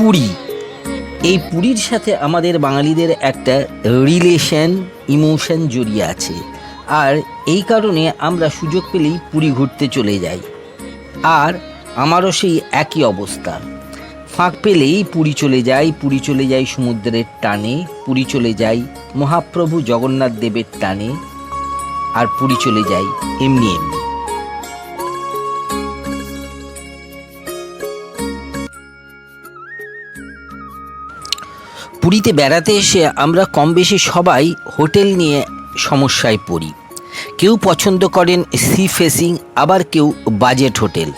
পুরী। এই পুরীর সাথে আমাদের বাঙালিদের একটা রিলেশন ইমোশন জড়িয়ে আছে। আর এই কারণে আমরা সুযোগ পেলেই পুরী ঘুরতে চলে যাই। আর আমারও সেই একই অবস্থা। ফাঁক পেলেই পুরী চলে যাই, পুরী চলে যাই সমুদ্রের টানে, পুরী চলে যাই মহাপ্রভু জগন্নাথ দেবের টানে, আর পুরী চলে যাই এমনি এমনি। পুরীতে বেড়াতে এসে আমরা কম বেশি সবাই হোটেল নিয়ে সমস্যায় পড়ি। কেউ পছন্দ করেন সি ফেসিং, আবার কেউ বাজেট হোটেল।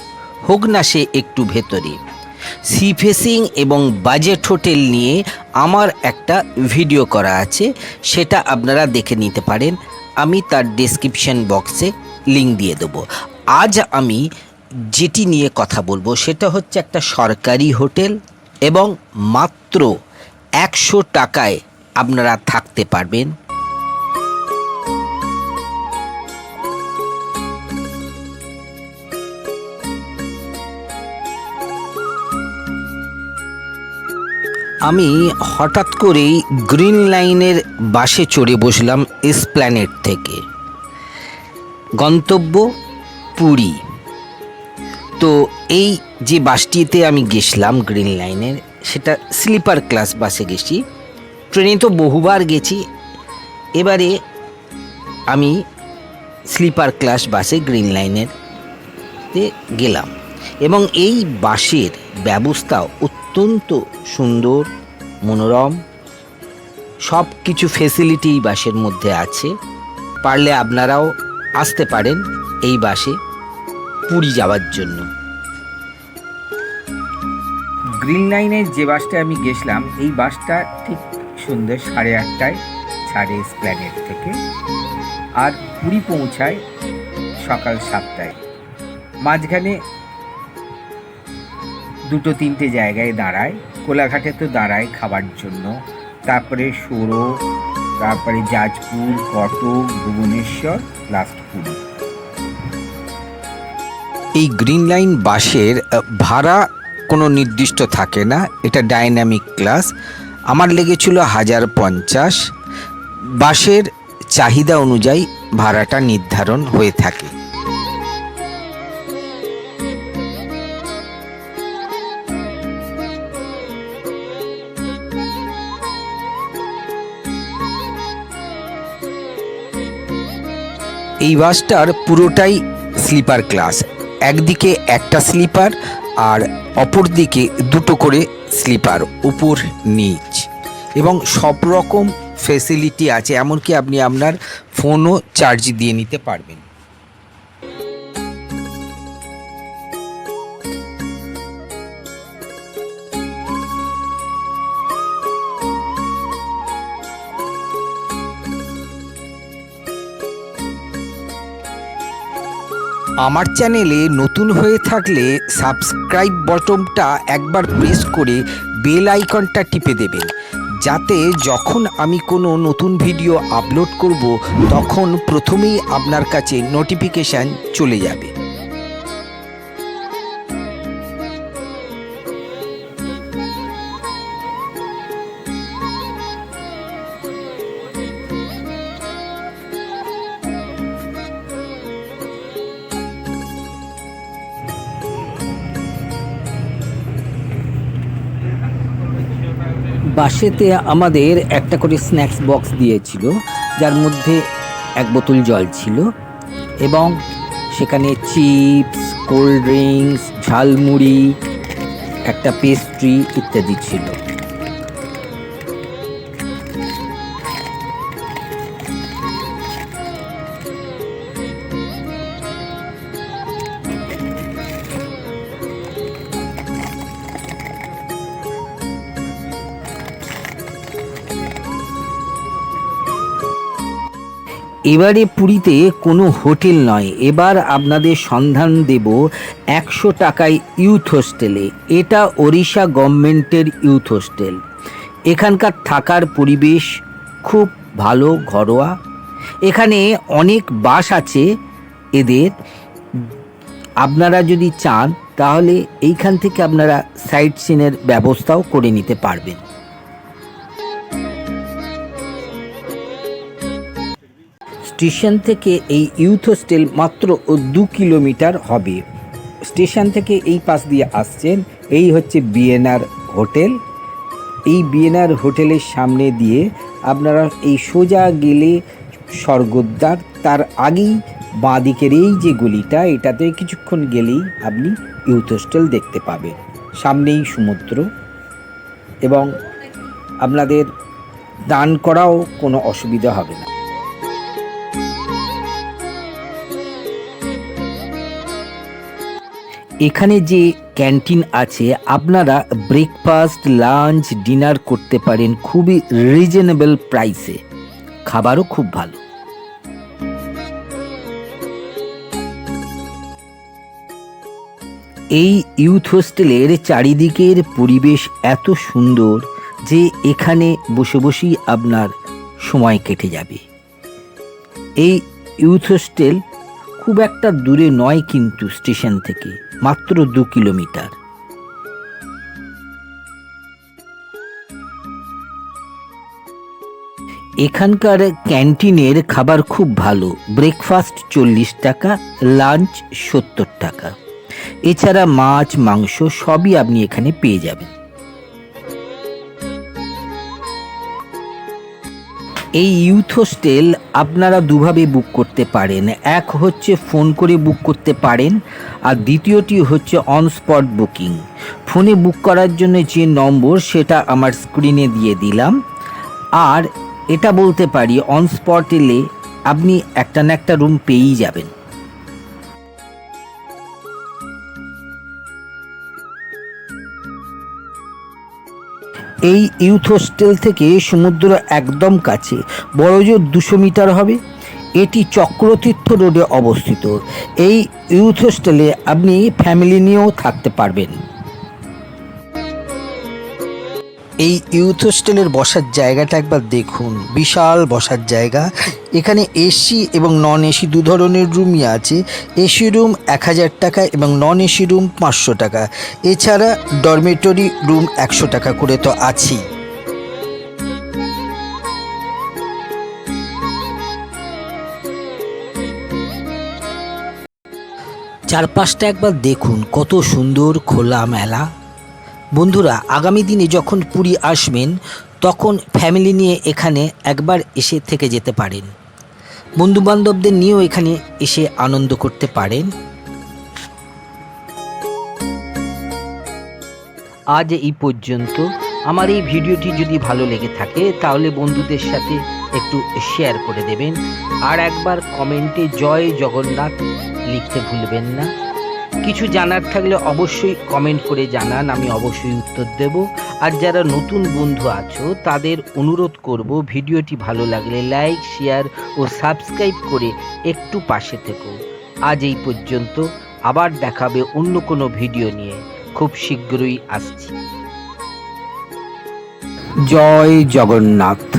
হোক না সে একটু ভেতরে। সি ফেসিং এবং বাজেট হোটেল নিয়ে আমার একটা ভিডিও করা আছে, সেটা আপনারা দেখে নিতে পারেন। আমি তার ডেসক্রিপশন বক্সে লিংক দিয়ে দেবো। আজ আমি যেটি নিয়ে কথা বলব, সেটা হচ্ছে একটা সরকারি হোটেল এবং মাত্র একশো টাকায় আপনারা থাকতে পারবেন। আমি হঠাৎ করেই গ্রিন লাইনের বাসে চড়ে বসলাম এসপ্ল্যানেট থেকে। গন্তব্য পুরী। তো এই যে বাসটিতে আমি গেছিলাম গ্রিন লাইনের সেটা স্লিপার ক্লাস বাসে গেছি। ট্রেনে তো বহুবার গেছি। এবারে আমি স্লিপার ক্লাস বাসে গ্রিন লাইনের গেলাম। এবং এই বাসের ব্যবস্থা অত্যন্ত সুন্দর, মনোরম সব কিছু ফেসিলিটি বাসের মধ্যে আছে। পারলে আপনারাও আসতে পারেন এই বাসে পুরী যাওয়ার জন্য। গ্রিন লাইনের যে বাসটা আমি গেছিলাম, এই বাসটা ঠিক সন্ধ্যে সাড়ে আটটায় ছাড়ে স্প্ল্যানেট থেকে আর পুরী পৌঁছায় সকাল সাতটায়। মাঝখানে দুটো তিনটে জায়গায় দাঁড়ায়, কোলাঘাটে তো দাঁড়ায় খাবার জন্য। তারপরে সোরো, তারপরে জাজপুর কটক, ভুবনেশ্বর লাস্ট পুরী। এই গ্রিন লাইন বাসের ভাড়া কোনো নির্দিষ্ট থাকে না, এটা ডাইনামিক ক্লাস আমার লেগেছিল হাজার পঞ্চাশ। বাসের চাহিদা অনুযায়ী ভাড়াটা নির্ধারণ হয়ে থাকে। এই বাসটার পুরোটাই স্লিপার ক্লাস একদিকে একটা স্লিপার আর অপর দিকে দুটো করে স্লিপার, উপর, নিচ। এবং সব রকম ফেসিলিটি আছে, এমনকি আপনি আপনার ফোনও চার্জ দিয়ে নিতে পারবেন। আমার চ্যানেলে নতুন হয়ে থাকলে সাবস্ক্রাইব বটনটা একবার প্রেস করে বেল আইকনটা টিপে দেবেন। যাতে যখন আমি কোনো নতুন ভিডিও আপলোড করব, তখন প্রথমেই আপনার কাছে নোটিফিকেশান চলে যাবে। বাসেতে আমাদের একটা করে স্ন্যাক্স বক্স দিয়েছিল, যার মধ্যে এক বোতল জল ছিল এবং সেখানে চিপস, কোল্ড ড্রিঙ্কস, ঝালমুড়ি, একটা পেস্ট্রি ইত্যাদি ছিল। এবারে পুরীতে কোনো হোটেল নয়। এবার আপনাদের সন্ধান দেব একশো টাকায় ইউথ হোস্টেলে। এটা ওড়িশা গভর্নমেন্টের ইউথ হোস্টেল। এখানকার থাকার পরিবেশ খুব ভালো, ঘরোয়া। এখানে অনেক বাস আছে এদের। আপনারা যদি চান, তাহলে এইখান থেকে আপনারা সাইট সিনের ব্যবস্থাও করে নিতে পারবেন। স্টেশন থেকে এই ইউথ হোস্টেল মাত্র দু কিলোমিটার হবে। স্টেশন থেকে এই পাশ দিয়ে আসছেন, এই হচ্ছে বিএনআর হোটেল। এই বিএনআর হোটেলের সামনে দিয়ে আপনারা এই সোজা গেলে স্বর্গদ্বার, তার আগেই বাঁ দিকের এই যে গলিটা, এটাতে কিছুক্ষণ গেলেই আপনি ইউথ হোস্টেল দেখতে পাবেন। সামনেই সমুদ্র এবং আপনাদের দান করাও কোনো অসুবিধা হবে না। এখানে যে ক্যান্টিন আছে, আপনারা ব্রেকফাস্ট লাঞ্চ ডিনার করতে পারেন খুবই রিজনেবল প্রাইসে খাবারও খুব ভালো। এই ইউথ হোস্টেলের চারিদিকের পরিবেশ এত সুন্দর যে এখানে বসে বসেই আপনার সময় কেটে যাবে। এই ইউথ হোস্টেল খুব একটা দূরে নয় কিন্তু স্টেশন থেকে। মাত্র দু কিলোমিটার। এখানকার ক্যান্টিনের খাবার খুব ভালো, ব্রেকফাস্ট চল্লিশ টাকা, লাঞ্চ সত্তর টাকা। এছাড়া মাছ, মাংস সবই আপনি এখানে পেয়ে যাবেন। এই ইউথ হোস্টেল আপনারা দুভাবে বুক করতে পারেন। এক হচ্ছে ফোন করে বুক করতে পারেন, আর দ্বিতীয়টি হচ্ছে অন স্পট বুকিং। ফোনে বুক করার জন্য যে নম্বর, সেটা আমার স্ক্রিনে দিয়ে দিলাম। আর এটা বলতে পারি অন স্পট এলে আপনি একটা না একটা রুম পেয়েই যাবেন। এই ইউথ হোস্টেল থেকে সমুদ্র একদম কাছে বড়জোর দুশো মিটার হবে, এটি চক্রতীর্থ রোডে অবস্থিত। এই ইউথ হোস্টেলে আপনি ফ্যামিলি নিয়েও থাকতে পারবেন। এই ইউথ হোস্টেলের বসার জায়গাটা একবার দেখুন। বিশাল বসার জায়গা। এখানে এসি এবং নন এসি দু ধরনের রুমই আছে। এসি রুম এক হাজার টাকা এবং নন এসি রুম পাঁচশো টাকা। এছাড়া ডরমেটরি রুম একশো টাকা করে তো আছেই। চারপাশটা একবার দেখুন, কত সুন্দর খোলা মেলা। বন্ধুরা, আগামী দিনে যখন পুরী আসবেন, তখন ফ্যামিলি নিয়ে এখানে একবার এসে থেকে যেতে পারেন। বন্ধুবান্ধবদের নিয়েও এখানে এসে আনন্দ করতে পারেন। আজ এই পর্যন্ত। আমার এই ভিডিওটি যদি ভালো লেগে থাকে, তাহলে বন্ধুদের সাথে একটু শেয়ার করে দেবেন। আর একবার কমেন্টে জয় জগন্নাথ লিখতে ভুলবেন না। কিছু জানার থাকলে অবশ্যই কমেন্ট করে জানান, আমি অবশ্যই উত্তর দেব। আর যারা নতুন বন্ধু আছো, তাদের অনুরোধ করব, ভিডিওটি ভালো লাগলে লাইক শেয়ার ও সাবস্ক্রাইব করে একটু পাশে থেকো। আজ এই পর্যন্ত, আবার দেখাবে অন্য কোনো ভিডিও নিয়ে। খুব শীঘ্রই আসছি। জয় জগন্নাথ।